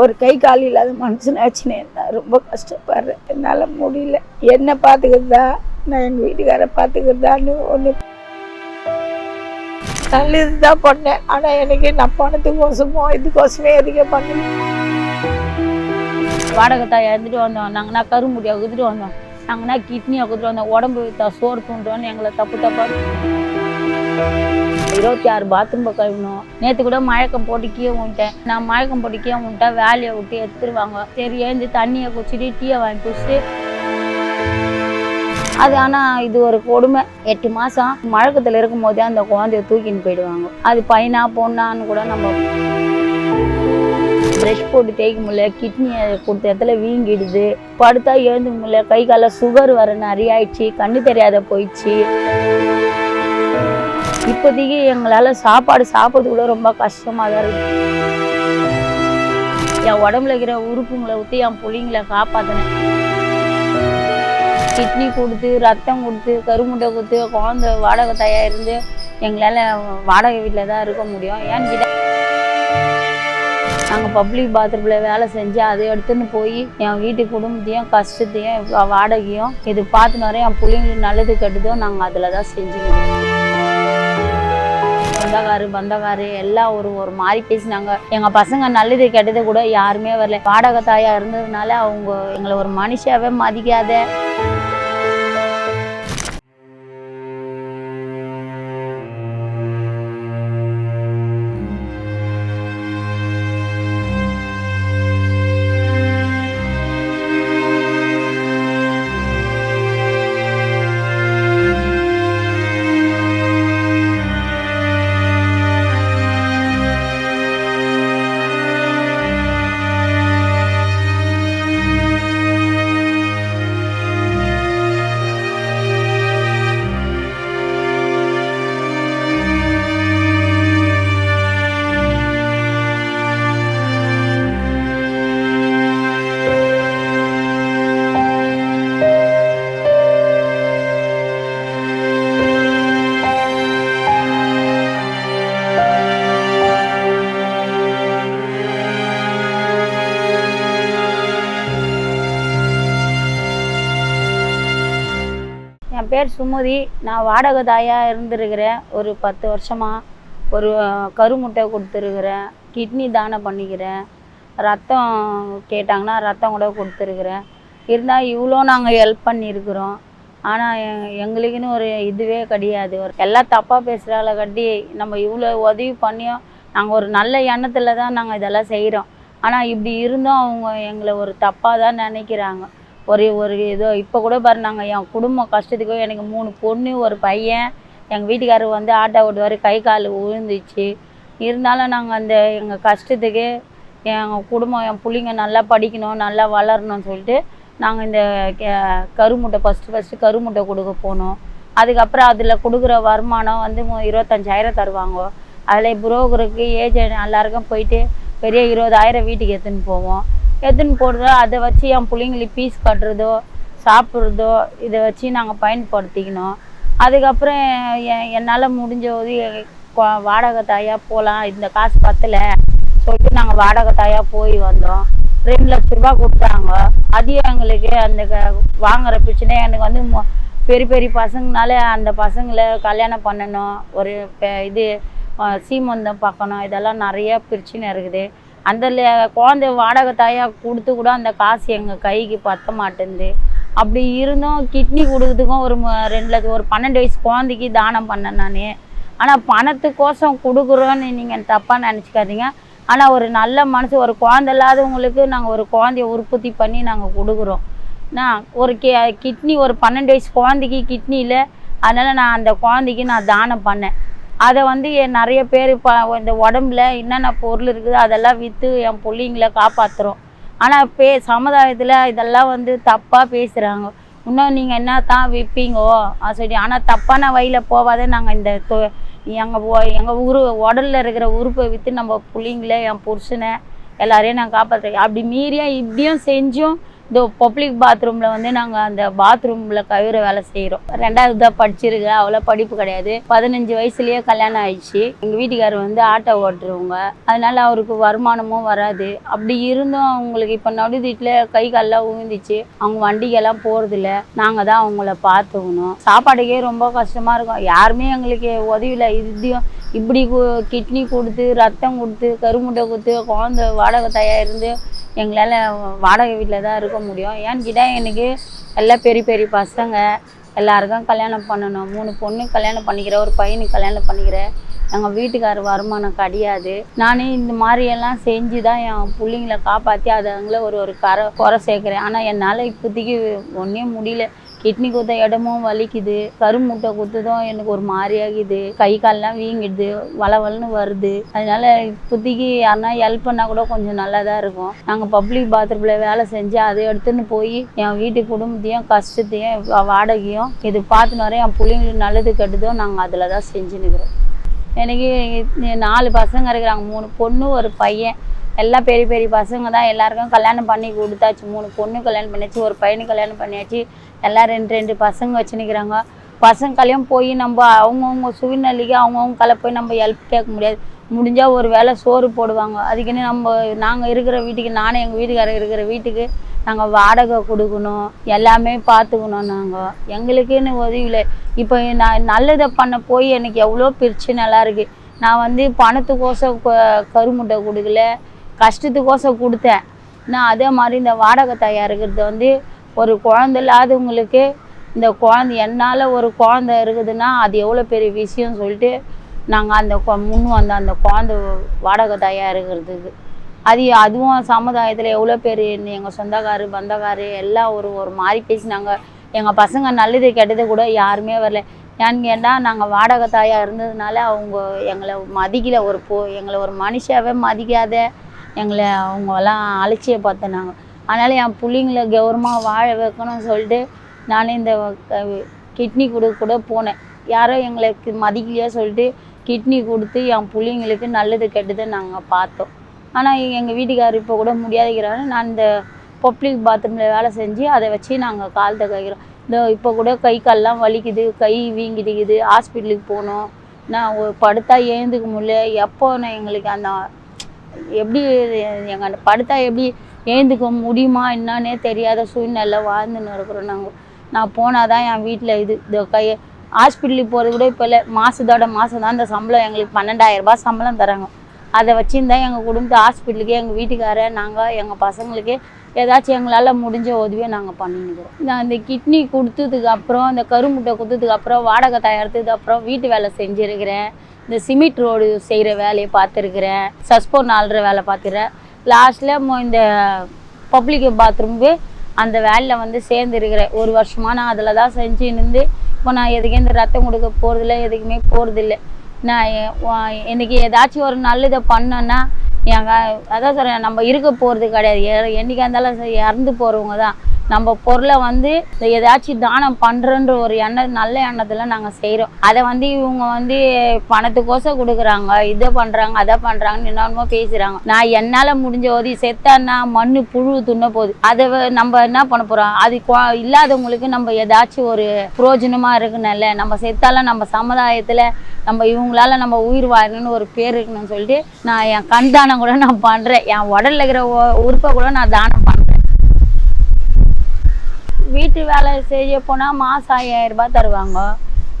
ஒரு கை கால் இல்லாத மனுஷனாச்சுன்னு என்ன? ரொம்ப கஷ்டப்படுறேன். என்னால் முடியல. என்ன பார்த்துக்கிறதா நான் எங்கள் வீட்டுக்காரை பார்த்துக்கிறதான்னு ஒன்று நல்லது தான் பண்ணேன். ஆனால் எனக்கு நான் பணத்துக்கோசமோ இதுக்கோசமே எதுக்கே பண்ணல. வாடகை தாய் இறந்துட்டு வந்தோம். நாங்கள்னா கரும்புடியாக குதிட்டு வந்தோம். நாங்கள்னா கிட்னியாக குதிட்டு வந்தோம். உடம்பு தான் சோறு தூண்டுறோன்னு எங்களை தப்பு தப்பா இருபத்தி ஆறு பாத்ரூம் கழுவணும் நேற்று கூட மயக்கம் போட்டு கீழே விட்டேன் நான் மயக்கம் போட்டு கீழே விட்டேன் வேலையை விட்டு எடுத்துருவாங்க. சரி எழுந்து தண்ணியை குடிச்சிட்டு டீயை வாங்கி குடிச்சிட்டு. அது ஆனால் இது ஒரு கொடுமை. எட்டு மாதம் மழக்கத்தில் இருக்கும் போதே அந்த குழந்தைய தூக்கின்னு போயிடுவாங்க. அது பையனா பொண்ணான்னு கூட நம்ம ப்ரெஷ் போட்டு தேய்க்க முடியல கிட்னியை கொடுத்த இடத்துல வீங்கிடுது. படுத்தா எழுந்துக்க முடியல. கை கால சுகர் வர நிறைய ஆயிடுச்சு. கண்ணு தெரியாத போயிடுச்சு. இப்போதைக்கு எங்களால் சாப்பாடு சாப்பிட்றது கூட ரொம்ப கஷ்டமாக தான் இருக்கு. என் உடம்புல இருக்கிற உறுப்புங்களை ஊற்றி என் பிள்ளைங்களை காப்பாற்றினேன் கிட்னி கொடுத்து ரத்தம் கொடுத்து கருமுட்டை கொடுத்து குழந்த வாடகை தயாரிந்து இருந்து எங்களால் வாடகை வீட்டில் தான் இருக்க முடியும். ஏன்னு கேட்டால் நாங்கள் பப்ளிக் பாத்ரூமில் வேலை செஞ்சு அதை எடுத்துன்னு போய் என் வீட்டு குடும்பத்தையும் கஷ்டத்தையும் வாடகையும் இது பார்த்துன்னு வர என் பிள்ளைங்களுக்கு நல்லது கெட்டதோ நாங்கள் அதில் தான் செஞ்சுக்கிறோம் சொந்தக்காரு பந்தக்காரு எல்லாம் ஒரு ஒரு மாதிரி பேசினாங்க. எங்கள் பசங்க நல்லது கெட்டது கூட யாருமே வரல. பாடகத்தாயாக இருந்ததுனால அவங்க எங்களை ஒரு மனுஷாவே மதிக்காத பேர் சுமதி. நான் வாடகை தாயாக இருந்திருக்கிறேன். ஒரு பத்து வருஷமாக ஒரு கருமுட்டை கொடுத்துருக்குறேன். கிட்னி தானம் பண்ணிக்கிறேன். ரத்தம் கேட்டாங்கன்னா ரத்தம் கூட கொடுத்துருக்குறேன். இருந்தால் இவ்வளோ நாங்கள் ஹெல்ப் பண்ணியிருக்கிறோம். ஆனால் எங்களுக்குன்னு ஒரு இதுவே கிடையாது. ஒரு எல்லாம் தப்பாக பேசுகிறால கட்டி நம்ம இவ்வளோ உதவி பண்ணியும் நாங்கள் ஒரு நல்ல எண்ணத்தில் தான் நாங்கள் இதெல்லாம் செய்கிறோம் ஆனால் இப்படி இருந்தும் அவங்க எங்களை ஒரு தப்பாக தான் நினைக்கிறாங்க. ஒரு ஒரு இதோ. இப்போ கூட பாரு நாங்கள் என் குடும்பம் கஷ்டத்துக்கு எனக்கு மூணு பொண்ணு ஒரு பையன். எங்கள் வீட்டுக்காரர் வந்து ஆட்டோ ஓட்டுவார். கை கால் விழுந்துச்சு இருந்தாலும் நாங்கள் அந்த எங்கள் கஷ்டத்துக்கு எங்கள் குடும்பம் என் பிள்ளைங்க நல்லா படிக்கணும் நல்லா வளரணும்னு சொல்லிட்டு நாங்கள் இந்த கே- கருமுட்டை ஃபஸ்ட்டு ஃபஸ்ட்டு கருமுட்டை கொடுக்க போனோம். அதுக்கப்புறம் அதில் கொடுக்குற வருமானம் வந்து இருபத்தஞ்சாயிரம் தருவாங்க. அதில் புரோக்கருக்கு ஏஜென்ட் எல்லாருக்கும் போயிட்டு பெரிய இருபதாயிரம் வீட்டுக்கு எடுத்துன்னு போவோம். எடுத்துன்னு போடுறதோ அதை வச்சு என் பிள்ளைங்களுக்கு பீஸ் கட்டுறதோ சாப்பிட்றதோ இதை வச்சு நாங்கள் பயன்படுத்திக்கணும். அதுக்கப்புறம் என் என்னால் முடிஞ்ச உதவி வாடகை தாயாக போகலாம் இந்த காசு பத்தல. சொல்லிட்டு நாங்கள் வாடகை தாயாக போய் வந்தோம். ரெண்டு லட்ச ரூபா கொடுத்தாங்க. அதையும் எங்களுக்கு அந்த க- வாங்குற பிரச்சனை. எனக்கு வந்து பெரிய பெரிய பசங்கனால அந்த பசங்களை கல்யாணம் பண்ணணும். ஒரு பெ- இது சீமந்தம் பார்க்கணும். இதெல்லாம் நிறைய பிரச்சனை இருக்குது. அந்த குழந்தை வாடகை தாயாக கொடுத்து கூட அந்த காசு எங்கள் கைக்கு பத்த மாட்டேங்குது அப்படி இருந்தும் கிட்னி கொடுக்குறதுக்கும் ஒரு ரெண்டு லட்சம் ஒரு பன்னெண்டு வயசு குழந்தைக்கு தானம் பண்ணேன் நான். ஆனால் பணத்துக்கோசம் கொடுக்குறோன்னு நீங்கள் தப்பாக நினச்சிக்காதீங்க. ஆனால் ஒரு நல்ல மனசு ஒரு குழந்தை இல்லாதவங்களுக்கு நாங்கள் ஒரு குழந்தைய உற்பத்தி பண்ணி நாங்கள் கொடுக்குறோம். நான் ஒரு கே கிட்னி ஒரு பன்னெண்டு வயசு குழந்தைக்கு கிட்னி இல்லை. அதனால் நான் அந்த குழந்தைக்கு நான் தானம் பண்ணேன். அதை வந்து என் நிறைய பேர் இப்போ இந்த உடம்புல என்னென்ன பொருள் இருக்குது அதெல்லாம் விற்று என் பிள்ளைங்கள காப்பாற்றுறோம் ஆனால் பே சமுதாயத்தில் இதெல்லாம் வந்து தப்பாக பேசுகிறாங்க இன்னும் நீங்கள் என்ன தான் விற்பீங்கோ சரி. ஆனால் தப்பான வழியில் போகாத நாங்கள் இந்த தொ எங்கள் எங்கள் உரு உடலில் இருக்கிற உறுப்பை விற்று நம்ம பிள்ளைங்கள என் புருஷனை எல்லாரையும் நான் காப்பாற்றுறேன் அப்படி மீறியும் இப்படியும் செஞ்சும் இதோ பப்ளிக் பாத்ரூமில் வந்து நாங்கள் அந்த பாத்ரூமில் கழுவுற வேலை செய்கிறோம் ரெண்டாவது தான் படிச்சிருக்கேன் அவ்வளோ படிப்பு கிடையாது. பதினஞ்சு வயசுலேயே கல்யாணம் ஆயிடுச்சு. எங்கள் வீட்டுக்காரர் வந்து ஆட்டோ ஓட்டுறவங்க. அதனால அவருக்கு வருமானமும் வராது. அப்படி இருந்தும் அவங்களுக்கு இப்போ நடுவீட்டில் கை கால்லாம் உழுந்துச்சு. அவங்க வண்டிக்கெல்லாம் போகிறதில்ல நாங்கள் தான் அவங்கள பார்த்துக்கணும். சாப்பாடுக்கே ரொம்ப கஷ்டமாக இருக்கும். யாருமே எங்களுக்கு உதவியில் இதையும் இப்படி கு- கிட்னி கொடுத்து ரத்தம் கொடுத்து கருமுட்டை கொடுத்து குழந்த வாடகை தயாரிந்து எங்களால் வாடகை வீட்டில் தான் இருக்க முடியும். ஏன்னு கேட்டால் எனக்கு எல்லாம் பெரிய பெரிய பசங்க எல்லாருக்கும் கல்யாணம் பண்ணணும். மூணு பொண்ணு கல்யாணம் பண்ணிக்கிறேன் ஒரு பையனுக்கு கல்யாணம் பண்ணிக்கிறேன் எங்கள் வீட்டுக்காரர் வருமானம் கிடையாது. நானே இந்த மாதிரியெல்லாம் செஞ்சு தான் என் பிள்ளைங்கள காப்பாற்றி அதுங்கள ஒரு ஒரு கரை குறை சேர்க்குறேன். ஆனால் என்னால் இப்போதைக்கு ஒன்றே முடியல. கிட்னி குத்த இடமும் வலிக்குது. கருமுட்டை குத்துதும் எனக்கு ஒரு மாதிரியாகுது கை கால்லாம் வீங்கிடுது. வளவலன்னு வருது. அதனால இப்போதைக்கு யாருன்னா ஹெல்ப் பண்ணால் கூட கொஞ்சம் நல்லா தான் இருக்கும் நாங்கள் பப்ளிக் பாத்ரூமில் வேலை செஞ்சு அதை எடுத்துன்னு போய் என் வீட்டு குடும்பத்தையும் கஷ்டத்தையும் வாடகையும் இது பார்த்துன்னு வரேன் என் பிள்ளைங்களுக்கு நல்லது கெட்டதும் நாங்கள் அதில் தான் செஞ்சுன்னுக்குறோம். எனக்கு நாலு பசங்க இருக்கிறாங்க. மூணு பொண்ணு ஒரு பையன். எல்லாம் பெரிய பெரிய பசங்க தான் எல்லாருக்கும் கல்யாணம் பண்ணி கொடுத்தாச்சு. மூணு பொண்ணு கல்யாணம் பண்ணியாச்சு. ஒரு பையனுக்கு கல்யாணம் பண்ணியாச்சு. எல்லாம் ரெண்டு ரெண்டு பசங்க வச்சுன்னுக்கிறாங்க. பசங்க கல்யாணம் போய் நம்ம அவங்கவுங்க சூழ்நிலைக்கு அவங்கவுங்க கலை போய் நம்ம ஹெல்ப் கேட்க முடியாது. முடிஞ்சால் ஒரு வேளை சோறு போடுவாங்க. அதுக்குன்னு நம்ம நாங்கள் இருக்கிற வீட்டுக்கு நானே எங்கள் வீட்டுக்காரர் இருக்கிற வீட்டுக்கு நாங்கள் வாடகை கொடுக்கணும். எல்லாமே பார்த்துக்கணும் நாங்கள் எங்களுக்குன்னு உதவியில் இப்போ நான் நல்லதை பண்ண போய் எனக்கு எவ்வளோ பிரச்சனைலாம் இருக்குது நான் வந்து பணத்துக்கோசம் கருமுட்டை கொடுக்கல. கஷ்டத்துக்கோசம் கொடுத்தேன். நான் அதே மாதிரி இந்த வாடகை தயாரிக்கிறது வந்து ஒரு குழந்தை இல்லாதவங்களுக்கு இந்த குழந்தை என்னால் ஒரு குழந்தை இருக்குதுன்னா அது எவ்வளோ பெரிய விஷயம்னு சொல்லிட்டு நாங்கள் அந்த கொ- முன் வந்த அந்த குழந்தை வாடகை தயாரிக்கிறதுக்கு அது அதுவும் சமுதாயத்தில் எவ்வளோ பேர் எங்கள் சொந்தக்காரு பந்தக்காரு எல்லாம் ஒரு ஒரு மாதிரி பேசினாங்க எங்கள் பசங்க நல்லது கெட்டது கூட யாருமே வரல. ஏன்னு கேட்டால் நாங்கள் வாடகை தாயாக இருந்ததுனால அவங்க எங்களை மதிக்கல. ஒரு போ எங்களை ஒரு மனுஷாவே மதிக்காத எங்களை அவங்கெல்லாம் அலட்சிய பார்த்தனாங்க அதனால் என் பிள்ளைங்கள கௌரவமாக வாழ வைக்கணும்னு சொல்லிட்டு நான் இந்த கிட்னி கொடுக்க கூட போனேன். யாரோ எங்களுக்கு மதிக்கலையோ சொல்லிட்டு கிட்னி கொடுத்து என் பிள்ளைங்களுக்கு நல்லது கெட்டது நாங்கள் பார்த்தோம். ஆனால் எங்கள் வீட்டுக்காரர் இப்போ கூட முடியாதுங்கிறாரு நான் இந்த பப்ளிக் பாத்ரூமில் வேலை செஞ்சு அதை வச்சு நாங்கள் காலத்தை கைக்கிறோம் இந்த இப்போ கூட கை கால்லாம் வலிக்குது கை வீங்கிடுக்குது ஹாஸ்பிட்டலுக்கு போகணும் நான் ஒரு படுத்தா ஏந்துக்க முடியல. எப்போ நான் எங்களுக்கு அந்த எப்படி எங்கள் படுத்தா எப்படி ஏந்துக்க முடியுமா என்னன்னே தெரியாத சூழ்நிலை வாழ்ந்துன்னு இருக்கிறோம் நாங்கள் நான் போனால் தான் என் வீட்டில் இது இந்த கை ஹாஸ்பிட்டலுக்கு போகிறது கூட இப்போ இல்லை. மாதத்தோட மாதம் தான் இந்த சம்பளம் எங்களுக்கு பன்னெண்டாயிரரூபா சம்பளம் தராங்க. அதை வச்சுருந்தா எங்கள் குடும்பத்தை ஹாஸ்பிட்டலுக்கே எங்கள் வீட்டுக்காரர் நாங்கள் எங்கள் பசங்களுக்கு ஏதாச்சும் எங்களால் முடிஞ்ச உதவியை நாங்கள் பண்ணிக்கிறோம் நான் இந்த கிட்னி கொடுத்ததுக்கு அப்புறம் இந்த கருமுட்டை கொடுத்ததுக்கு அப்புறம் வாடகை தயாரித்ததுக்கு அப்புறம் வீட்டு வேலை செஞ்சுருக்கிறேன். இந்த சிமெண்ட் ரோடு செய்கிற வேலையை பார்த்துருக்குறேன். சஸ்போன் ஆள்ற வேலை பார்த்துக்கிறேன் லாஸ்ட்டில் இந்த பப்ளிக் பாத்ரூம்க்கு அந்த வேலையில் வந்து சேர்ந்துருக்கிறேன். ஒரு வருஷமாக நான் அதில் தான் செஞ்சு நின்று இப்போ நான் எதுக்கே இந்த ரத்தம் கொடுக்க போகிறதில்ல எதுக்குமே போகிறதில்ல நான் எனக்கு ஏதாச்சும் ஒரு நல்லதை பண்ணேன்னா எங்கள் அதான் சொல்கிறேன் நம்ம இருக்க போகிறது கிடையாது. எ- என்னைக்கா இருந்தாலும் சரி, இறந்து போகிறவங்க தான் நம்ம பொருளை வந்து ஏதாச்சும் தானம் பண்ணுறன்ற ஒரு எண்ணம் நல்ல எண்ணத்தில் நாங்கள் செய்கிறோம் அதை வந்து இவங்க வந்து பணத்துக்கோசம் கொடுக்குறாங்க. இதை பண்ணுறாங்க அதை பண்ணுறாங்கன்னு என்னென்னமோ பேசுகிறாங்க நான் என்னால் முடிஞ்ச உதவி செத்தான்னா மண் புழு துண்ண போகுது அதை நம்ம என்ன பண்ண போகிறோம் அது இல்லாதவங்களுக்கு நம்ம ஏதாச்சும் ஒரு புரோஜனமாக இருக்குன்னு நம்ம செத்தாலும் நம்ம சமுதாயத்தில் நம்ம இவங்களால நம்ம உயிர் வாழணும்னு ஒரு பேர் இருக்கணும்னு சொல்லிட்டு நான் என் கண் தானம் கூட நான் பண்ணுறேன் என் உடலில் இருக்கிற உ- உறுப்பை கூட நான் தானம் பண்ணுறேன் வீட்டு வேலை செய்ய போனால் மாதம் ஐயாயிரம் ரூபாய் தருவாங்க.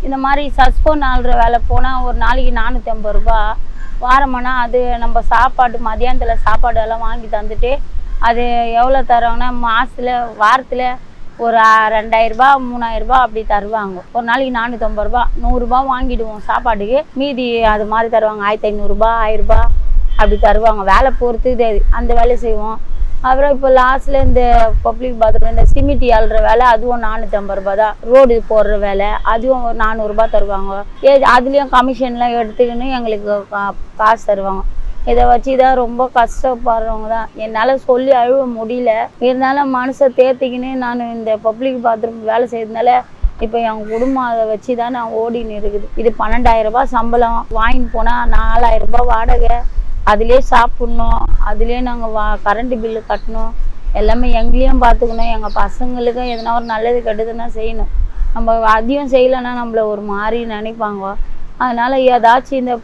இந்த மாதிரி சஸ்போன் ஆள்ற வேலை போனால் ஒரு நாளைக்கு நானூற்றி ஐம்பது ரூபா வாரமானா அது நம்ம சாப்பாடு மதியானத்தில் சாப்பாடு எல்லாம் வாங்கி தந்துட்டு அது எவ்வளோ தருவாங்கன்னா மாதத்தில் வாரத்தில் ஒரு ரெண்டாயிரரூபா மூணாயிரரூபா அப்படி தருவாங்க. ஒரு நாளைக்கு நானூற்றம்பது ரூபா நூறுரூபா வாங்கிடுவோம் சாப்பாட்டுக்கு. மீதி அது மாதிரி தருவாங்க ஆயிரத்தி ஐநூறுரூபா ஆயிரரூபா அப்படி தருவாங்க. வேலை பொறுத்து இது அந்த வேலையை செய்வோம். அப்புறம் இப்போ லாஸ்ட்டில் இந்த பப்ளிக் பாத்ரூம் இந்த சிமிட்டி அள்ளுற வேலை அதுவும் நானூற்றம்பது ரூபா தான். ரோடு போடுற வேலை அதுவும் ஒரு நானூறுரூபா தருவாங்க. ஏ அதுலேயும் கமிஷன்லாம் எடுத்துக்கின்னு எங்களுக்கு கா- காசு தருவாங்க. இதை வச்சு தான் ரொம்ப கஷ்டப்படுறவங்க தான். என்னால் சொல்லி அழுவ முடியல. இருந்தாலும் மனசை தேர்த்திக்கின்னு நான் இந்த பப்ளிக் பாத்ரூம் வேலை செய்யறதுனால இப்போ என் குடும்பம் அதை வச்சு தான் நான் ஓடின்னு இருக்குது. இது பன்னெண்டாயிரம் ரூபாய் சம்பளம். வாங்கிட்டு போனால் நாலாயிரம் ரூபாய் வாடகை. அதுலேயே சாப்பிட்ணும் அதுலேயே நாங்கள் வா கரண்ட் பில்லு கட்டணும் எல்லாமே எங்களையும் பார்த்துக்கணும் எங்கள் பசங்களுக்கும் எதனா ஒரு நல்லது கெட்டதுன்னா செய்யணும். நம்ம அதையும் செய்யலைன்னா நம்மள ஒரு மாதிரி நினைப்பாங்க. அதனால் ஏதாச்சும் இந்த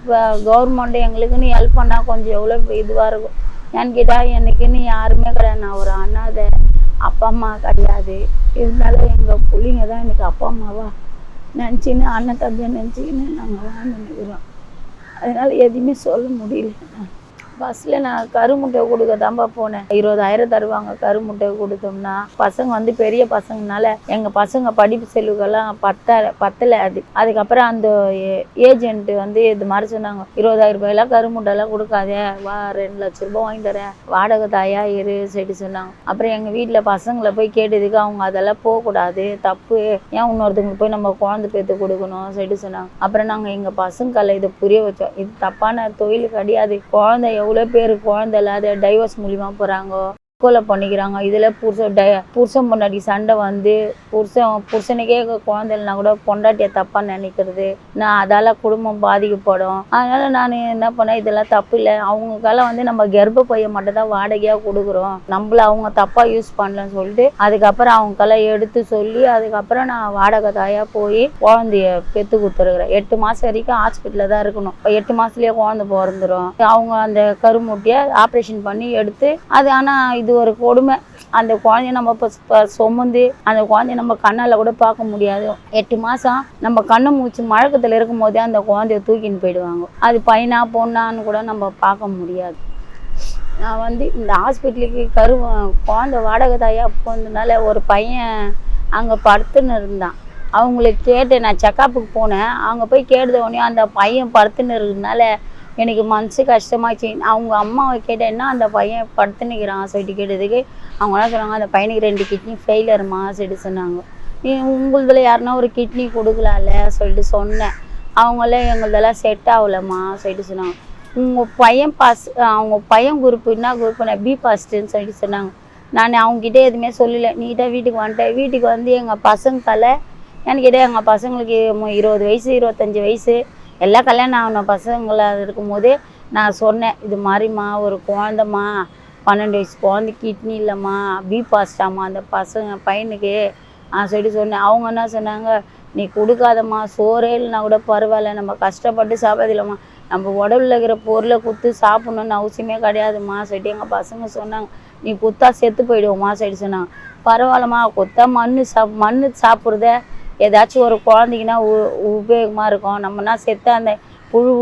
கவர்மெண்ட் எங்களுக்குன்னு ஹெல்ப் பண்ணால் கொஞ்சம் எவ்வளோ இதுவாக இருக்கும். ஏன்னு கேட்டால் எனக்குன்னு யாருமே கிடையாது. நான் ஒரு அனாதை அப்பா அம்மா கிடையாது. இருந்தாலும் எங்கள் பிள்ளைங்க தான் எனக்கு அப்பா அம்மாவா நினச்சின்னு அண்ணன் தம்பியை நினச்சிக்கின்னு நாங்கள் வாழ்ந்துருக்குறோம் அதனால் எதுவுமே சொல்ல முடியல. பஸ்ஸில் நான் கருமுட்டை கொடுக்க தான்ப்பா போனேன். இருபதாயிரம் தருவாங்க கருமுட்டை கொடுத்தோம்னா. பசங்க வந்து பெரிய பசங்கனால எங்கள் பசங்க படிப்பு செலவுக்கெல்லாம் பத்த பத்தலை அது. அதுக்கப்புறம் அந்த ஏஜென்ட் வந்து இது மாதிரி சொன்னாங்க. இருபதாயிரம் ரூபாயெல்லாம் கருமுட்டைலாம் கொடுக்காதே. வா ரெண்டு லட்ச ரூபாய் வாங்கி தரேன். வாடகை தாயா இரு சரி சொன்னாங்க. அப்புறம் எங்கள் வீட்டில் பசங்களை போய் கேட்டதுக்கு அவங்க அதெல்லாம் போகக்கூடாது. தப்பு. ஏன் இன்னொருத்தவங்களுக்கு போய் நம்ம குழந்தை பேத்து கொடுக்கணும்? சரி சொன்னாங்க. அப்புறம் நாங்கள் எங்கள் பசங்களை இதை புரிய வச்சோம். இது தப்பான தொழில் கிடையாது. குழந்தைய அவ்வளோ பேர் குழந்தை இல்லாத டைவர்ஸ் மூலிமா போகிறாங்க கொலை பண்ணிக்கிறாங்க. இதில் புருஷன் டை புருஷன் பொண்டாட்டி சண்டை வந்து புருஷன் புருஷனுக்கே குழந்தை இல்லைனா கூட பொண்டாட்டியை தப்பாக நினைக்கிறது. நான் அதால் குடும்பம் பாதிக்கப்படும். அதனால் நான் என்ன பண்ணேன்? இதெல்லாம் தப்பு இல்லை. அவங்களுக்கெல்லாம் வந்து நம்ம கர்ப்ப பையன் மட்டும் தான் வாடகையாக கொடுக்குறோம். நம்மள அவங்க தப்பாக யூஸ் பண்ணலன்னு சொல்லிட்டு அதுக்கப்புறம் அவங்களுக்கெல்லாம் எடுத்து சொல்லி அதுக்கப்புறம் நான் வாடகை தாயாக போய் குழந்தைய பெற்று கொடுத்துருக்குறேன். எட்டு மாதம் வரைக்கும் ஹாஸ்பிட்டலில் தான் இருக்கணும். இப்போ எட்டு மாதத்துலேயே குழந்தை பிறந்துரும். அவங்க அந்த கருமுட்டியை ஆப்ரேஷன் பண்ணி எடுத்து அது ஆனால் இது ஒரு கொடுமை. அந்த குழந்தைய நம்ம இப்போ இப்போ சுமந்து அந்த குழந்தைய நம்ம கண்ணால் கூட பார்க்க முடியாது. எட்டு மாதம் நம்ம கண்ணை மூச்சு மழக்கத்தில் இருக்கும் போதே அந்த குழந்தைய தூக்கின்னு போயிடுவாங்க. அது பையனா பொண்ணான்னு கூட நம்ம பார்க்க முடியாது. நான் வந்து இந்த ஹாஸ்பிட்டலுக்கு கரு குழந்தை வாடகை தாயாக போனதுனால ஒரு பையன் அங்கே படுத்துன்னு இருந்தான். அவங்களுக்கு கேட்டேன் நான் செக்கப்புக்கு போனேன். அங்கே போய் கேட்டத உடனே அந்த பையன் படுத்துன்னு இருக்கிறதுனால எனக்கு மனசு கஷ்டமாச்சு. அவங்க அம்மாவை கேட்டேன்னா அந்த பையன் படுத்து நிற்கிறான் சொல்லிட்டு கேட்டதுக்கு அவங்க என்ன சொன்னாங்க அந்த பையனுக்கு ரெண்டு கிட்னி ஃபெயிலியர்மா சொல்லிட்டு சொன்னாங்க. நீ உங்களுதில் யாருன்னா ஒரு கிட்னி கொடுக்கலாம்ல சொல்லிட்டு சொன்னேன். அவங்களாம் எங்களுதெல்லாம் செட் ஆகலம்மா சொல்லிட்டு சொன்னாங்க. உங்கள் பையன் பாஸ் அவங்க பையன் குரூப் என்ன குரூப் நான் பி பாஸ்ட்டுன்னு சொல்லிட்டு சொன்னாங்க. நான் அவங்ககிட்ட எதுவுமே சொல்லலை. நீட்டாக வீட்டுக்கு வந்துட்டேன் வீட்டுக்கு வந்து எங்கள் பசங்க தலை ஏன்னு எங்கள் பசங்களுக்கு இருபது வயசு இருபத்தஞ்சி வயசு. எல்லாம் கல்யாணம் ஆன பசங்களா இருக்கும்போதே நான் சொன்னேன் இது மாதிரிம்மா ஒரு குழந்தம்மா பன்னெண்டு வயசு குழந்தை கிட்னி இல்லைம்மா பி பாஸ்டாம்மா அந்த பசங்க பையனுக்கு. நான் சொல்லி சொன்னேன். அவங்க என்ன சொன்னாங்க நீ கொடுக்காதம்மா சோறே இல்லைனா கூட பரவாயில்ல நம்ம கஷ்டப்பட்டு சாப்பிடதில்லம்மா நம்ம உடம்புல இருக்கிற பொருளை குத்து சாப்பிட்ணுன்னு அவசியமே கிடையாதும்மா. சொல்லிட்டு எங்கள் பசங்க சொன்னாங்க நீ குத்தா செத்து போயிடுவோம்மா. சொல்லிட்டு சொன்னாங்க பரவாயில்லம்மா கொத்தா மண் சாப் மண் சாப்பிட்றத ஏதாச்சும் ஒரு குழந்தைக்குன்னா உ உபயோகமாக இருக்கும். நம்மனா செத்த அந்த புழு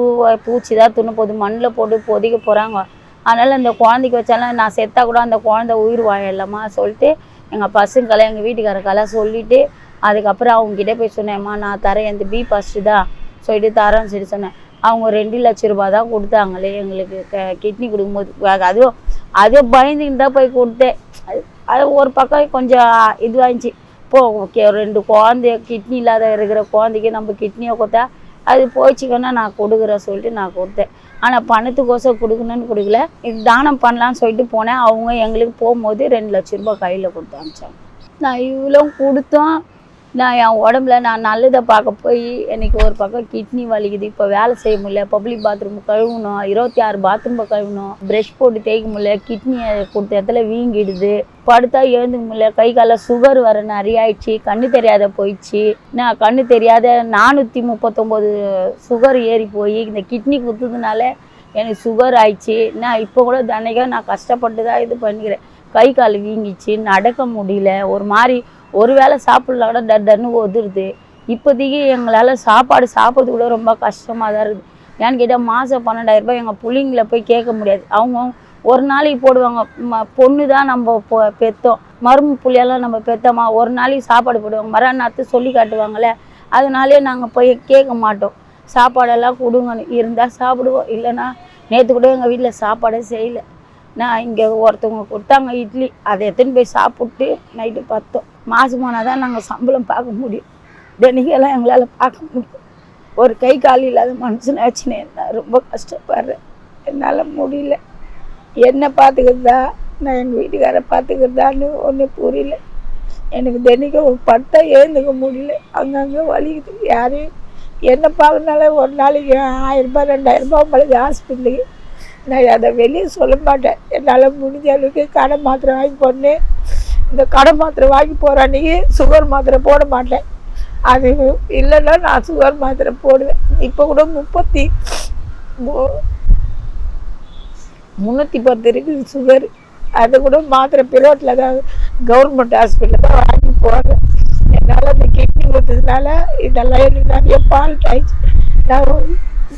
பூச்சி தான் துண்ணு போது மண்ணில் போட்டு பொதிக்க போகிறாங்க அதனால் அந்த குழந்தைக்கு வச்சாலும் நான் செத்தா கூட அந்த குழந்தை உயிர் வாழலாமா சொல்லிட்டு எங்கள் பசங்களாம் எங்கள் வீட்டுக்காரக்கெல்லாம் சொல்லிவிட்டு அதுக்கப்புறம் அவங்ககிட்ட போய் சொன்னேம்மா நான் தரேன் இந்த பி ஃபஸ்ட்டு தான். சொல்லிட்டு தரேன்னு சொல்லி சொன்னேன். அவங்க ரெண்டு லட்ச ரூபா தான் கொடுத்தாங்களே எங்களுக்கு க கிட்னி கொடுக்கும்போது. அது- அதுவும் அதே பயந்துக்கிட்டு தான் போய் கொடுத்தேன். அது அது ஒரு பக்கம் கொஞ்சம் இதுவாகிச்சு இப்போ ஓகே ரெண்டு குழந்தைய கிட்னி இல்லாத இருக்கிற குழந்தைக்கு நம்ம கிட்னியை கொடுத்தா அது போச்சுக்கன்னா நான் கொடுக்குறேன் சொல்லிட்டு நான் கொடுத்தேன். ஆனால் பணத்துக்கோசம் கொடுக்கணும்னு கொடுக்கல. இது தானம் பண்ணலான்னு சொல்லிட்டு போனேன். அவங்க எங்களுக்கு போகும்போது ரெண்டு லட்ச ரூபாய் கையில் கொடுத்து அனுப்பிச்சாங்க. நான் இவ்வளோ கொடுத்தோம். நான் என் உடம்புல நான் நல்லதை பார்க்க போய் எனக்கு ஒரு பக்கம் கிட்னி வலிக்குது இப்போ வேலை செய்ய முடியல பப்ளிக் பாத்ரூம் கழுவணும் இருபத்தி ஆறு பாத்ரூம் கழுவணும் ப்ரஷ் போட்டு தேய்க்க முடியல கிட்னியை கொடுத்த இடத்துல வீங்கிடுது படுத்தா எழுந்துக்க முடியல கை காலில் சுகர் வர நிறைய ஆயிடுச்சு கண்ணு தெரியாத போயிடுச்சு. நான் கண்ணு தெரியாத நானூற்றி முப்பத்தொம்போது சுகர் ஏறி போய் இந்த கிட்னி குத்துறதுனால எனக்கு சுகர் ஆயிடுச்சு. நான் இப்போ கூட தினைக்கும் நான் கஷ்டப்பட்டு தான் இது பண்ணிக்கிறேன். கை கால் வீங்கிச்சு நடக்க முடியல ஒரு மாதிரி ஒரு வேளை சாப்பிடல கூட டர் டர்னு ஒதுருது இப்போதைக்கு எங்களால் சாப்பாடு சாப்பிட்றது கூட ரொம்ப கஷ்டமாக தான் இருக்குது. ஏன்னு கேட்டால் மாதம் பன்னெண்டாயிரம் ரூபாய் எங்கள் பிள்ளைங்கள போய் கேட்க முடியாது. அவங்க ஒரு நாளைக்கு போடுவாங்க. ம பொண்ணு தான் நம்ம பொ பெற்றோம் மரும புள்ளியெல்லாம் நம்ம பெற்றோமா ஒரு நாளைக்கு சாப்பாடு போடுவாங்க. மறுநாத்து சொல்லி காட்டுவாங்கள்ல அதனாலே நாங்கள் போய் கேட்க மாட்டோம். சாப்பாடெல்லாம் கொடுங்கன்னு இருந்தால் சாப்பிடுவோம். இல்லைன்னா நேற்று கூட எங்கள் வீட்டில் சாப்பாடே செய்யலை. நான் இங்கே ஒருத்தவங்க கொடுத்தாங்க இட்லி. அதை எடுத்துன்னு போய் சாப்பிட்டு நைட்டு பார்த்தோம் மாதம் போனால் தான் நாங்கள் சம்பளம் பார்க்க முடியும். தினைக்கெல்லாம் எங்களால் பார்க்க முடியும். ஒரு கை கால் இல்லாத மனுஷன் ஆச்சுன்னு நான் ரொம்ப கஷ்டப்படுறேன். என்னால் முடியல. என்னை பார்த்துக்கிறதா? நான் எங்கள் வீட்டுக்காரை பார்த்துக்கிறதான்னு ஒன்றும் புரியல. எனக்கு தினைக்கும் ஒரு பட்டை முடியல. அங்கங்கே வலிக்குது. யாரையும் என்ன பார்க்கறதுனால ஒரு நாளைக்கு ஆயிரம் ரூபாய் ரெண்டாயிரம் ரூபாய் ஹாஸ்பிட்டலுக்கு. நான் அதை வெளியே சொல்ல மாட்டேன். என்னால் முடிஞ்ச அளவுக்கு கடை மாத்திரை வாங்கி போடணும் இந்த கடை மாத்திரை வாங்கி போகிற அன்றைக்கி சுகர் மாத்திரை போட மாட்டேன். அது இல்லைன்னா நான் சுகர் மாத்திரை போடுவேன். இப்போ கூட முப்பத்தி முந்நூற்றி பத்து இருக்குது சுகர் அது கூட மாத்திரை பிரோட்டில் தான் கவர்மெண்ட் ஹாஸ்பிட்டலில் தான் வாங்கி போகிறேன் என்னால் அந்த கிட்னி கொடுத்ததுனால இதெல்லாம் எனக்கு நிறைய பால் ஆயிடுச்சு. நான்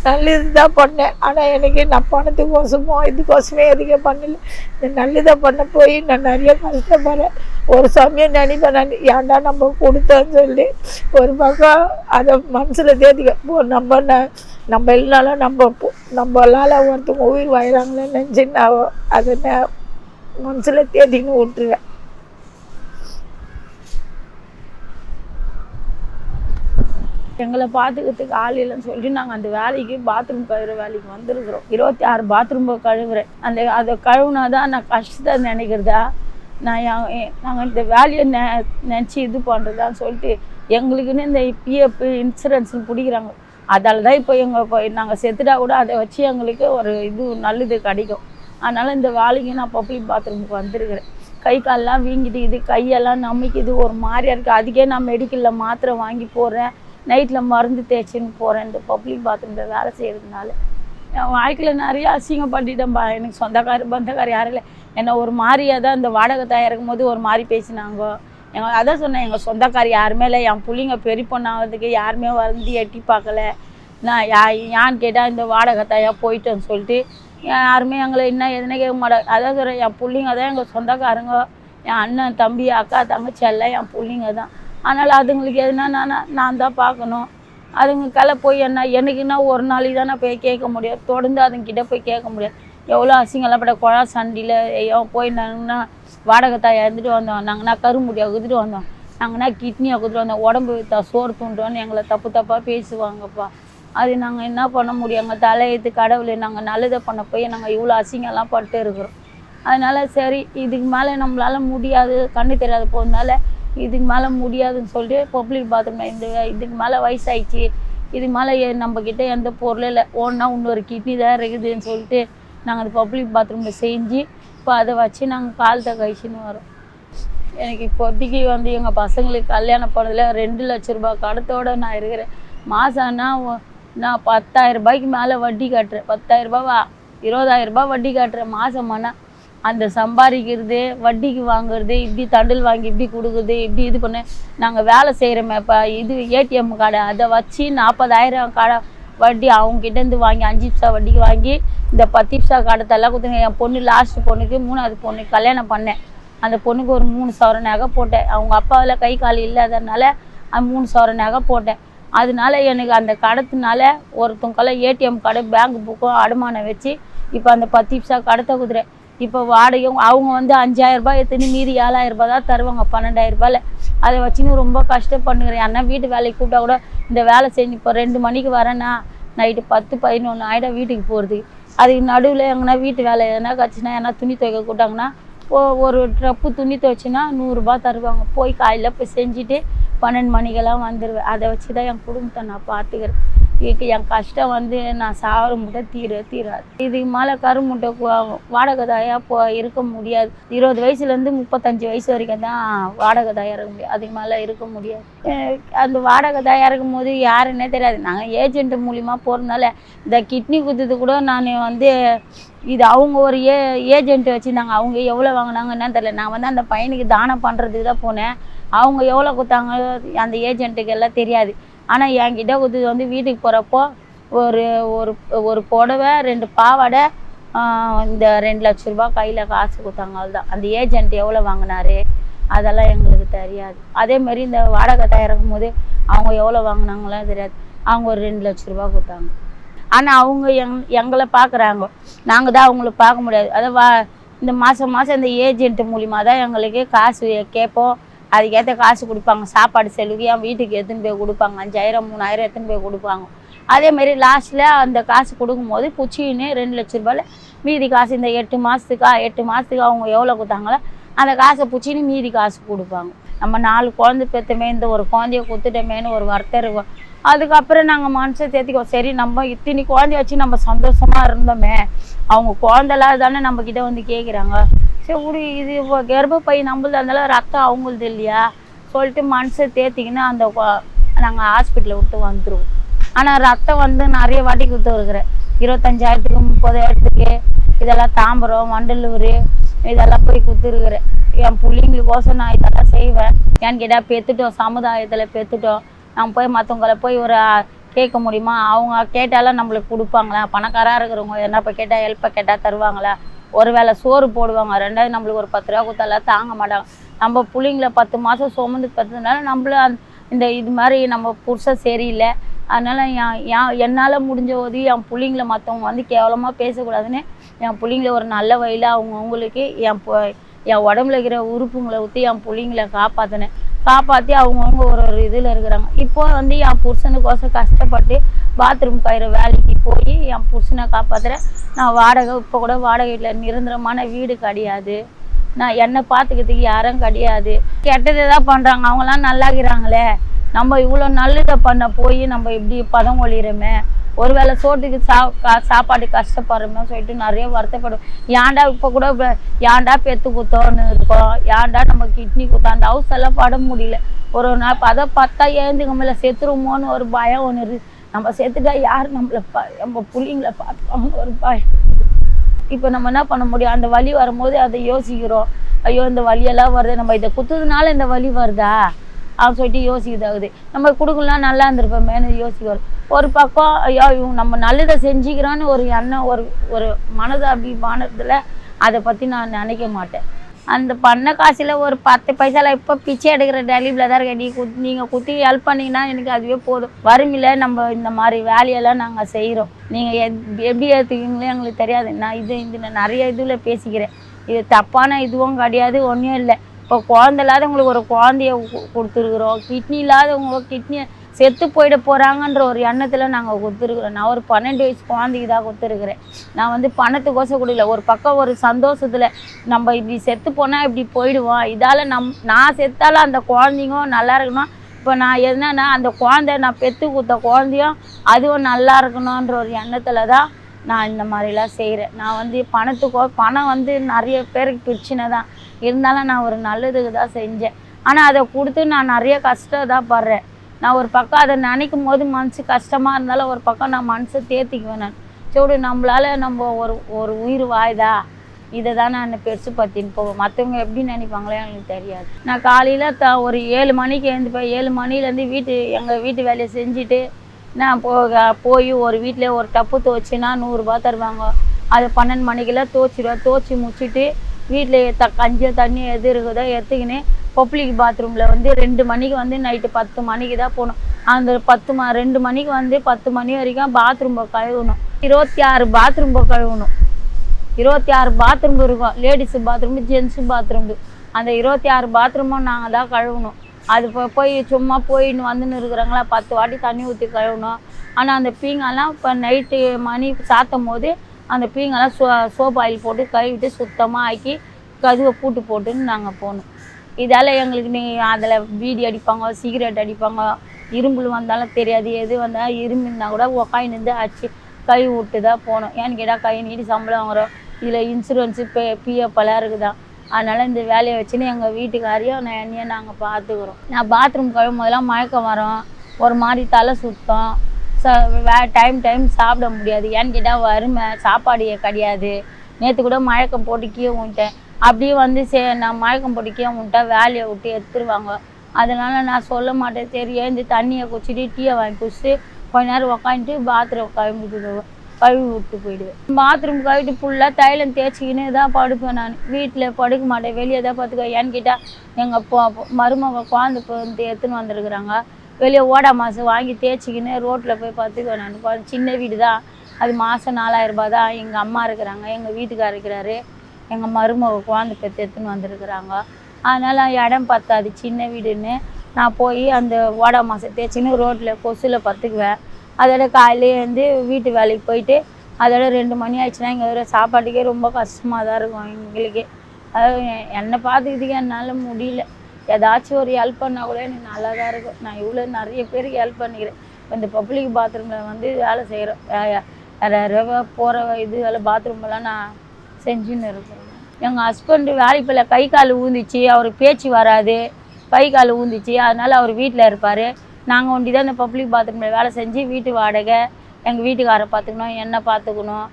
நல்லது தான் பண்ணேன். ஆனால் எனக்கு நான் பணத்துக்கோசமோ இதுக்கோசமே எதுவும் பண்ணல. இந்த நல்லதாக பண்ண போய் நான் நிறைய கஷ்டப்படுறேன். ஒரு சமயம் நினைப்பேன் நான் ஏன்டா நம்ம கொடுத்தோன்னு சொல்லி. ஒரு பக்கம் அதை மனசில் தேதிக்க நம்ம ந- நம்ம இல்லைனாலும் நம்ம நம்மளால் ஒருத்தவங்க உயிர் வாயிறாங்களேன்னு நினச்சி நான் அதை நான் மனசில் தேதின்னு விட்டுருவேன். எங்களை பார்த்துக்கிறதுக்கு ஆள் இல்லைன்னு சொல்லிட்டு நாங்கள் அந்த வேலைக்கு பாத்ரூம் கழுவுற வேலைக்கு வந்துருக்குறோம். இருபத்தி ஆறு பாத்ரூம் கழுவுறேன். அந்த அதை கழுவுனா தான் நான் கஷ்டத்தை நினைக்கிறதா? நான் நாங்கள் இந்த வேலையை நெ நினச்சி இது பண்ணுறதான்னு சொல்லிட்டு எங்களுக்குன்னு இந்த பிஎஃப் இன்சூரன்ஸ்னு பிடிக்கிறாங்க. அதால் தான் இப்போ எங்கள் இப்போ நாங்கள் செத்துட்டா கூட அதை வச்சு எங்களுக்கு ஒரு இது நல்லது கிடைக்கும். அதனால் இந்த வேலைக்கு நான் பப்ளிக் பாத்ரூமுக்கு வந்திருக்கிறேன். கை கால்லாம் வீங்கிட்டு இது கையெல்லாம் நம்பிக்குது ஒரு மாதிரியா இருக்குது அதுக்கே நான் மெடிக்கலில் மாத்திரை வாங்கி போடுறேன். நைட்டில் மருந்து தேய்ச்சின்னு போகிறேன் இந்த பப்ளிக் பாத்ரூமில் வேலை செய்கிறதுனால என் வாழ்க்கையில் நிறைய அசிங்கப்பட்டுட்டேன்பா எனக்கு சொந்தக்கார் பந்தக்கார் யாரும் இல்லை. என்னை ஒரு மாதிரியாக தான் இந்த வாடகை தயாரிக்கும் போது ஒரு மாதிரி பேசினாங்க. எங்கள் அதான் சொன்னேன். எங்கள் சொந்தக்கார் யாருமே இல்லை. என் பிள்ளைங்க பெரிய பொண்ணாகிறதுக்கு யாருமே வந்து எட்டி பார்க்கல. நான் யா யான்னு கேட்டால் இந்த வாடகை தாயா போயிட்டேன்னு சொல்லிட்டு யாருமே எங்களை என்ன எதுனே கேட்க மாட்டாங்க. அதான் சொல்கிறேன் என் பிள்ளைங்க தான் எங்கள் சொந்தக்காரங்க. என் அண்ணன் தம்பி அக்கா தங்கச்சி எல்லாம் என் பிள்ளைங்க தான். அதனால் அதுங்களுக்கு எதுனா நான் தான் பார்க்கணும். அதுங்க கலை போய் என்ன எனக்குன்னா ஒரு நாளைக்கு தான் நான் போய் கேட்க முடியும். தொடர்ந்து அதுங்கிட்ட போய் கேட்க முடியாது எவ்வளோ அசிங்கம்லாப்பட்ட குழா சண்டியில் ஐயோ போய் நாங்கன்னா வாடகை தாயை இருந்துட்டு வந்தோம். நாங்கள்னா கருமுடியை குதிட்டு வந்தோம். நாங்கள்னா கிட்னியை குதிட்டு வந்தோம். உடம்பு த சோறு தூண்டுவோன்னு எங்களை தப்பு தப்பாக பேசுவாங்கப்பா. அது நாங்கள் என்ன பண்ண முடியும்? எங்கள் தலையெழுத்து கடவுளை நாங்கள் நல்லதை பண்ண போய் நாங்கள் இவ்வளோ அசிங்கம்லாம் பட்டு இருக்கிறோம். அதனால் சரி இதுக்கு மேலே நம்மளால் முடியாது கண்ணு தெரியாத போகிறதுனால இதுக்கு மேலே முடியாதுன்னு சொல்லிட்டு பப்ளிக் பாத்ரூம் இந்த இதுக்கு மேலே வயசாயிடுச்சு. இதுக்கு மேலே நம்மக்கிட்ட எந்த பொருளும் இல்லை. ஒன்றா இன்னொரு கிட்னி தான் இருக்குதுன்னு சொல்லிட்டு நாங்கள் அந்த பப்ளிக் பாத்ரூமில் செஞ்சு இப்போ அதை வச்சு நாங்கள் காலத்தை கழிச்சுன்னு வரோம். எனக்கு இப்போதைக்கு வந்து எங்கள் பசங்களுக்கு கல்யாணம் பண்ணதில் ரெண்டு லட்ச ரூபாய் கடத்தோட நான் இருக்கிறேன். மாதம்னா நான் பத்தாயிரம் ரூபாய்க்கு மேலே வட்டி கட்டுறேன். பத்தாயிரம் இருபதாயிரரூபா வட்டி கட்டுறேன். மாதமானா அந்த சம்பாதிக்கிறது வட்டிக்கு வாங்குறது இப்படி தண்டில் வாங்கி இப்படி கொடுக்குறது இப்படி இது பண்ண. நாங்கள் வேலை செய்கிறோமே இப்போ இது ஏடிஎம் கார்டு அதை வச்சு நாற்பதாயிரம் கடை வட்டி அவங்ககிட்டேருந்து வாங்கி அஞ்சு பிசா வட்டிக்கு வாங்கி இந்த பத்து பைசா கடத்தெல்லாம் கொடுத்துங்க. என் பொண்ணு லாஸ்ட் பொண்ணுக்கு மூணாவது பொண்ணுக்கு கல்யாணம் பண்ணேன். அந்த பொண்ணுக்கு ஒரு மூணு சவரம் நகை போட்டேன். அவங்க அப்பாவில் கை கால் இல்லாதனால அந்த மூணு சவரம் நகை போட்டேன். அதனால எனக்கு அந்த கடத்துனால ஒருத்தவங்கெல்லாம் ஏடிஎம் கார்டு பேங்க் புக்கும் அடமானம் வச்சு இப்போ அந்த பத்து பைசா கடத்தை குதிரேன் இப்போ வாடகையும் அவங்க வந்து அஞ்சாயிரம் ரூபாய் எத்தனை மீதி ஏழாயிரம் ரூபாய் தான் தருவாங்க பன்னெண்டாயிரம் ரூபாயில். அதை வச்சுன்னு ரொம்ப கஷ்டப்படுகிறேன் அண்ணா வீட்டு வேலைக்கு கூப்பிட்டா கூட இந்த வேலை செஞ்சு இப்போ ரெண்டு மணிக்கு வரேன்னா நைட்டு பத்து பதினொன்று ஆகிடும் வீட்டுக்கு போகிறதுக்கு அதுக்கு நடுவில் எங்கன்னா வீட்டு வேலை எதனா கச்சுனா எதனா துணி துவைக்க கூட்டாங்கன்னா ஓ ஒரு ட்ரப்பு துணி துவைச்சின்னா நூறுரூபா தருவாங்க. போய் காலையில் போய் செஞ்சுட்டு பன்னெண்டு மணிக்கெல்லாம் வந்துடுவேன் அதை வச்சு தான் என் குடும்பத்தை நான் பார்த்துக்கிறேன் இதுக்கு என் கஷ்டம் வந்து நான் சாவர முட்டை தீர தீராது. இதுக்கு மேலே கருமுட்டை வாடகை தாயாக போ இருக்க முடியாது. இருபது வயசுலேருந்து முப்பத்தஞ்சு வயசு வரைக்கும் தான் வாடகை தாயா இருக்க முடியும். அதுக்கு மேலே இருக்க முடியாது. அந்த வாடகை தாயா இருக்கும் போது யாருன்னே தெரியாது. நாங்கள் ஏஜென்ட் மூலிமா போகிறதுனால இந்த கிட்னி குத்துது கூட நான் வந்து இது அவங்க ஒரு ஏ ஏஜென்ட் வச்சுருந்தாங்க. அவங்க எவ்வளோ வாங்கினாங்கன்னு தெரியல. நான் வந்து அந்த பையனுக்கு தானம் பண்ணுறதுக்கு தான் போனேன். அவங்க எவ்வளோ கொடுத்தாங்க அந்த ஏஜென்ட்டுக்கு எல்லாம் தெரியாது. ஆனால் என்கிட்ட கொடுத்தது வந்து வீட்டுக்கு போகிறப்போ ஒரு ஒரு ஒரு புடவை ரெண்டு பாவாடை இந்த ரெண்டு லட்ச ரூபா கையில் காசு கொடுத்தாங்க அவ்வளோதான் அந்த ஏஜென்ட் எவ்வளோ வாங்கினாரு? அதெல்லாம் எங்களுக்கு தெரியாது. அதே மாதிரி இந்த வாடகை தயாரிக்கும் போது அவங்க எவ்வளோ வாங்கினாங்களோ தெரியாது. அவங்க ஒரு ரெண்டு லட்ச ரூபா கொடுத்தாங்க. ஆனால் அவங்க எங் எங்களை பார்க்குறாங்க நாங்கள் தான் அவங்கள பார்க்க முடியாது. அதை வா இந்த மாதம் மாதம் இந்த ஏஜென்ட் மூலிமா தான் எங்களுக்கு காசு கேட்போம். அதுக்கேற்ற காசு கொடுப்பாங்க. சாப்பாடு செலுகையாக வீட்டுக்கு எடுத்துன்னு போய் கொடுப்பாங்க. அஞ்சாயிரம் மூணாயிரம் எடுத்துன்னு போய் கொடுப்பாங்க. அதே மாதிரி லாஸ்ட்டில் அந்த காசு கொடுக்கும்போது புச்சின்னு ரெண்டு லட்ச ரூபாயில் மீதி காசு இந்த எட்டு மாதத்துக்கா எட்டு மாதத்துக்கு அவங்க எவ்வளோ கொடுத்தாங்களோ அந்த காசை பிடிச்சின்னு மீதி காசு கொடுப்பாங்க. நம்ம நாலு குழந்தை பெற்றமே இந்த ஒரு குழந்தைய கொடுத்துட்டோமேன்னு ஒரு வருத்தம் இருக்கும். அதுக்கப்புறம் நாங்கள் மனசை தேத்திக்கோ சரி நம்ம இத்தினி குழந்தைய வச்சு நம்ம சந்தோஷமாக இருந்தோமே. அவங்க குழந்தைலாம் தானே நம்ம வந்து கேட்குறாங்க சரி விடு இது இப்போ கர்ப்பப்பை நம்மளது அதனால ரத்தம் அவங்களது இல்லையா? சொல்லிட்டு மனசை தேத்திக்கின்னு அந்த நாங்கள் ஹாஸ்பிட்டலில் விட்டு வந்துடுவோம் ஆனால் ரத்தம் வந்து நிறைய வாட்டி கொடுத்துருக்குறேன் இருபத்தஞ்சாயிரத்துக்கு முப்பதாயிரத்துக்கு இதெல்லாம் தாம்பரம் வண்டலூர் இதெல்லாம் போய் கொடுத்துருக்குறேன் என் பிள்ளைங்களுக்கோசம் நான் இதெல்லாம் செய்வேன். ஏன்னு கேட்டால் பெற்றுட்டோம் சமுதாயத்தில் பெற்றுட்டோம் நம்ம போய் மற்றவங்கள போய் ஒரு கேட்க முடியுமா? அவங்க கேட்டாலும் நம்மளுக்கு கொடுப்பாங்களா? பணக்காராக இருக்கிறவங்க என்ன இப்போ கேட்டால் ஹெல்ப்பை கேட்டால் தருவாங்களா? ஒரு வேளை சோறு போடுவாங்க. ரெண்டாவது நம்மளுக்கு ஒரு பத்து ரூபா கொடுத்தாலாம் தாங்க மாட்டாங்க. நம்ம பிள்ளைங்கள பத்து மாதம் சுமந்து பத்துனால நம்மளும் அந்த- இந்த இது மாதிரி நம்ம புருஷன் சரியில்லை. அதனால் என் என் என்னால் முடிஞ்ச உதவி என் பிள்ளைங்கள மற்றவங்க வந்து கேவலமாக பேசக்கூடாதுன்னு என் பிள்ளைங்கள ஒரு நல்ல வழியில் அவங்கவுங்களுக்கு என் என் உடம்புல இருக்கிற உறுப்புங்களை ஊற்றி என் பிள்ளைங்கள காப்பாற்றினேன் காப்பாற்றி அவங்கவுங்க ஒரு ஒரு இதில் இருக்கிறாங்க. இப்போ வந்து என் புருஷனுக்கோசம் கஷ்டப்பட்டு பாத்ரூம் கயிறு வேலைக்கு போய் என் புருஷனை காப்பாற்றுறேன் நான் வாடகை இப்போ கூட வாடகை வீட்டில் நிரந்தரமான வீடு கிடையாது. நான் என்னை பார்த்துக்கிறதுக்கு யாரும் கிடையாது. கெட்டதை தான் பண்ணுறாங்க அவங்களாம் நல்லா இருக்கிறாங்களே நம்ம இவ்வளோ நல்லதை பண்ண போய் நம்ம இப்படி பதம் ஒழிகிறோமே ஒருவேளை சோத்துக்கு சா கா- சாப்பாடு கஷ்டப்படுறோமே சொல்லிட்டு நிறைய வருத்தப்படும் ஏன்டா இப்போ கூட ஏன்டா பெத்து குத்தோன்னு இருக்கோம்? ஏன்டா நம்ம கிட்னி குத்தோம்? அந்த ஹவுஸ் எல்லாம் பட முடியல. ஒரு ஒரு நாள் அதை பார்த்தா ஏந்துக்க முடியல செத்துருமோன்னு ஒரு பயம் ஒன்று இருக்கு. நம்ம செத்துட்டா யார் நம்மளை பா நம்ம பிள்ளைங்களை பார்ப்பாங்கன்னு ஒரு பயம். இப்போ நம்ம என்ன பண்ண முடியும்? அந்த வலி வரும்போது அதை யோசிக்கிறோம். ஐயோ இந்த வலியெல்லாம் வருது. நம்ம இதை குத்துறதுனால இந்த வலி வருதா? அப்படின்னு சொல்லிட்டு யோசிக்குதாகுது. நம்ம கொடுக்கலாம் நல்லா இருந்திருப்போமேனு யோசிக்கிறோம். ஒரு பக்கம் ஐயோ இவங்க நம்ம நல்லதை செஞ்சுக்கிறோன்னு ஒரு எண்ணம் ஒரு ஒரு மனது அபிமானத்தில் அதை பற்றி நான் நினைக்க மாட்டேன். அந்த பண்ண காசில் ஒரு பத்து பைசால இப்போ பிச்சை எடுக்கிற டெலிவில் தான் இருக்கேன். நீ குத் நீங்கள் குத்தி ஹெல்ப் பண்ணிங்கன்னா எனக்கு அதுவே போதும். வறுமையில் நம்ம இந்த மாதிரி வேலையெல்லாம் நாங்கள் செய்கிறோம் நீங்கள் எப்படி ஏற்றுக்கீங்களோ எங்களுக்கு தெரியாது. நான் இது இது நிறைய இதில் பேசிக்கிறேன். இது தப்பான இதுவும் கிடையாது ஒன்றும் இல்லை. இப்போ குழந்தை இல்லாதவங்களுக்கு ஒரு குழந்தைய கு- கொடுத்துருக்குறோம். கிட்னி இல்லாதவங்க கிட்னி செத்து போயிட போகிறாங்கன்ற ஒரு எண்ணத்தில் நாங்கள் கொடுத்துருக்குறோம். நான் ஒரு பன்னெண்டு வயசு குழந்தைக்கு தான் கொடுத்துருக்குறேன். நான் வந்து பணத்துக்கோசம் கொடுக்கல. ஒரு பக்கம் ஒரு சந்தோஷத்தில் நம்ம இப்படி செத்து போனால் இப்படி போயிடுவோம். இதால் நம் நான் செத்தாலும் அந்த குழந்தைங்க நல்லா இருக்கணும்? இப்போ நான் என்னன்னா அந்த குழந்தை நான் பெற்று கொடுத்த குழந்தையும் அதுவும் நல்லா இருக்கணுன்ற ஒரு எண்ணத்தில் தான் நான் இந்த மாதிரிலாம் செய்கிறேன் நான் வந்து பணத்துக்கோ பணம் வந்து நிறைய பேருக்கு பிரச்சனை தான். இருந்தாலும் நான் ஒரு நல்லதுக்கு தான் செஞ்சேன். ஆனால் அதை கொடுத்து நான் நிறைய கஷ்டம் தான் படுறேன். நான் ஒரு பக்கம் அதை நினைக்கும் போது மனசு கஷ்டமாக இருந்தாலும் ஒரு பக்கம் நான் மனசை தேர்த்திக்குவேன் நான். சோடு நம்மளால நம்ம ஒரு ஒரு உயிர் வாய்தா? இதை தான் நான் பெருசு பற்றின்னு போவேன். மற்றவங்க எப்படி நினைப்பாங்களோ எனக்கு தெரியாது. நான் காலையில் த ஒரு ஏழு மணிக்கு எழுந்துப்பேன் ஏழு மணிலேருந்து வீட்டு எங்கள் வீட்டு வேலையை செஞ்சுட்டு நான் போக போய் ஒரு வீட்டில் ஒரு டப்பு துவச்சின்னா நூறுரூபா தருவாங்க. அது பன்னெண்டு மணிக்கெல்லாம் துவச்சிடுவேன் துவச்சி முடிச்சிட்டு வீட்டில் த கஞ்சியோ தண்ணி எது இருக்குதோ எடுத்துக்கின்னு பப்ளிக் பாத்ரூமில் வந்து ரெண்டு மணிக்கு வந்து நைட்டு பத்து மணிக்கு தான் போகணும். அந்த பத்து ம ரெண்டு மணிக்கு வந்து பத்து மணி வரைக்கும் பாத்ரூம் கழுவணும். இருபத்தி ஆறு பாத்ரூம் கழுவணும். இருபத்தி ஆறு பாத்ரூம் இருக்கும். Ladies bathroom gents bathroom. அந்த இருபத்தி ஆறு பாத்ரூமும் நாங்கள் தான் கழுவணும். அது போய் சும்மா போயின்னு வந்துன்னு இருக்கிறாங்களா பத்து வாட்டி தண்ணி ஊற்றி கழுவணும். ஆனால் அந்த பீங்கெல்லாம் இப்போ நைட்டு மணி சாத்தும் போது அந்த பீங்கெல்லாம் சோ சோப் ஆயில் போட்டு கழுவிட்டு சுத்தமாக ஆக்கி கதுவை பூட்டு போட்டுன்னு நாங்கள் போகணும் இதால் எங்களுக்கு நீ அதில் பீடி அடிப்பாங்க சிகரெட் அடிப்பாங்க இரும்புல் வந்தாலும் தெரியாது எது வந்தாலும் இரும்புனா கூட உக்காய் நின்று அடிச்சு கை விட்டு தான் போகணும் ஏன்னு கேட்டால் கை நீட்டி சம்பளம் வாங்குறோம். இதில் இன்சூரன்ஸு பே பிஎஃப்லாம் இருக்குதான். அதனால் இந்த வேலையை வச்சுன்னு எங்கள் வீட்டுக்காரையும் நான் என்னையும் நாங்கள் பார்த்துக்குறோம் நான் பாத்ரூம் கழுவும் போதெல்லாம் மயக்கம் வரும் ஒரு மாதிரி தலை சுத்தம். டைம் டைம் சாப்பிட முடியாது. ஏன்னு கேட்டால் வறுமை சாப்பாடு கிடையாது. நேற்று கூட மயக்கம் போட்டு கீழே விட்டேன் அப்படியே வந்து சே நான் மயக்கம் போட்டு கீழே விட்டா வேலையை விட்டு எடுத்துருவாங்க. அதனால் நான் சொல்ல மாட்டேன். சரி எழுந்து தண்ணியை குடிச்சிட்டு டீயை வாங்கி குடிச்சிட்டு கொஞ்ச நேரம் உக்காந்துட்டு பாத்ரூம் கழுவிட்டு கழுவி விட்டு போயிடுவேன். பாத்ரூம் கழுவிட்டு ஃபுல்லாக தைலம் தேய்ச்சிக்கின்னு தான் படுப்பேன் நான். வீட்டில் படுக்க மாட்டேன். வெளியே தான் பார்த்துக்கோ ஏன்னு கேட்டால் எங்கள் பொ மருமக குழந்தை வந்து எடுத்துன்னு வந்திருக்குறாங்க. வெளியே ஓடா மாதம் வாங்கி தேய்ச்சிக்கின்னு ரோட்டில் போய் பார்த்துக்குவேன் நான். சின்ன வீடு தான் அது மாதம் நாலாயிரம் ரூபாய் தான். எங்கள் அம்மா இருக்கிறாங்க எங்கள் வீட்டுக்காரர் இருக்கிறாரு. எங்கள் மருமக குழந்தை பெற்று எடுத்துன்னு வந்திருக்கிறாங்க. அதனால் இடம் பத்தாது சின்ன வீடுன்னு. நான் போய் அந்த ஓடா மாதம் தேய்ச்சின்னு ரோட்டில் கொசுவில் பத்துக்குவேன். அதோட காலையிலே வந்து வீட்டு வேலைக்கு போயிட்டு அதோட ரெண்டு மணி ஆயிடுச்சுன்னா எங்கள் சாப்பாட்டுக்கே ரொம்ப கஷ்டமாக தான் இருக்கும் எங்களுக்கு. அதாவது என்னை பார்த்துக்கிறதுக்கு என்னால் முடியல. ஏதாச்சும் ஒரு ஹெல்ப் பண்ணால் கூட எனக்கு நல்லா தான் இருக்கும். நான் இவ்வளோ நிறைய பேருக்கு ஹெல்ப் பண்ணிக்கிறேன். இந்த பப்ளிக் பாத்ரூமில் வந்து வேலை செய்கிறோம் யாராவது போகிற இது வேலை பாத்ரூமெல்லாம் நான் செஞ்சுன்னு இருக்கிறேன். எங்கள் ஹஸ்பண்டு வேலைப்பில் கை கால் ஊந்துச்சு அவருக்கு பேச்சு வராது. கை கால் ஊந்துச்சு அதனால் அவர் வீட்டில் இருப்பார். நாங்கள் ஒண்டி தான் இந்த பப்ளிக் பாத்ரூமில் வேலை செஞ்சு வீட்டு வாடகை எங்கள் வீட்டுக்காரை பார்த்துக்கணும் என்ன பார்த்துக்கணும்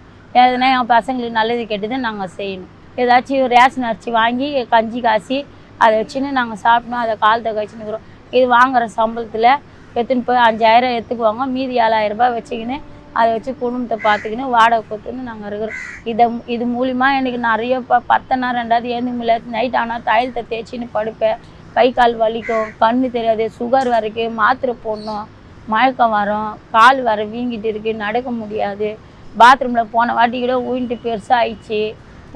எதுனா என் பசங்களுக்கு நல்லது கெட்டது நாங்கள் செய்யணும். ஏதாச்சும் ரேஷன் அரிசி வாங்கி கஞ்சி காசி அதை வச்சுன்னு நாங்கள் சாப்பிட்டோம் அதை காலத்தை கழிச்சுன்னுக்குறோம் இது வாங்குற சம்பளத்தில் எடுத்துன்னு போய் அஞ்சாயிரம் எடுத்துக்குவாங்க. மீதி ஏழாயிரம் ரூபாய் வச்சுக்கின்னு அதை வச்சு குடும்பத்தை பார்த்துக்கின்னு வாடகை கொடுத்துன்னு நாங்கள் இருக்கிறோம். இதை இது மூலிமா எனக்கு நிறைய இப்போ பத்தனா ரெண்டாவது ஏந்துக்க முடியல நைட் ஆனால் தைலத்தை தேய்ச்சின்னு படுப்பேன். கை கால் வலிக்கும் கண்ணு தெரியாது சுகர் வரைக்கும் மாத்திரை போடணும் மயக்கம் வரும் கால் வர வீங்கிட்டு இருக்குது நடக்க முடியாது. பாத்ரூமில் போன வாட்டி கூட ஊயின்ட்டு பெருசாக ஆயிடுச்சு.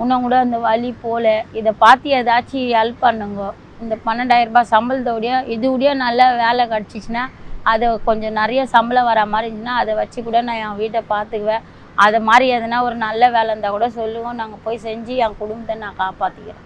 இன்னும் கூட அந்த வலி போல. இதை பார்த்து ஏதாச்சும் ஹெல்ப் பண்ணுங்க. இந்த பன்னெண்டாயிரம் ரூபாய் சம்பளத்தோடைய இதுவுடைய நல்லா வேலை கிடச்சிச்சின்னா அதை கொஞ்சம் நிறைய சம்பளம் வர மாதிரி இருந்துச்சுன்னா அதை வச்சு கூட நான் என் வீட்டை பார்த்துக்குவேன். அதை மாதிரி எதனா ஒரு நல்ல வேலை இருந்தால் கூட சொல்லுவோம். நாங்கள் போய் செஞ்சு என் குடும்பத்தை நான் காப்பாற்றிக்கிறேன்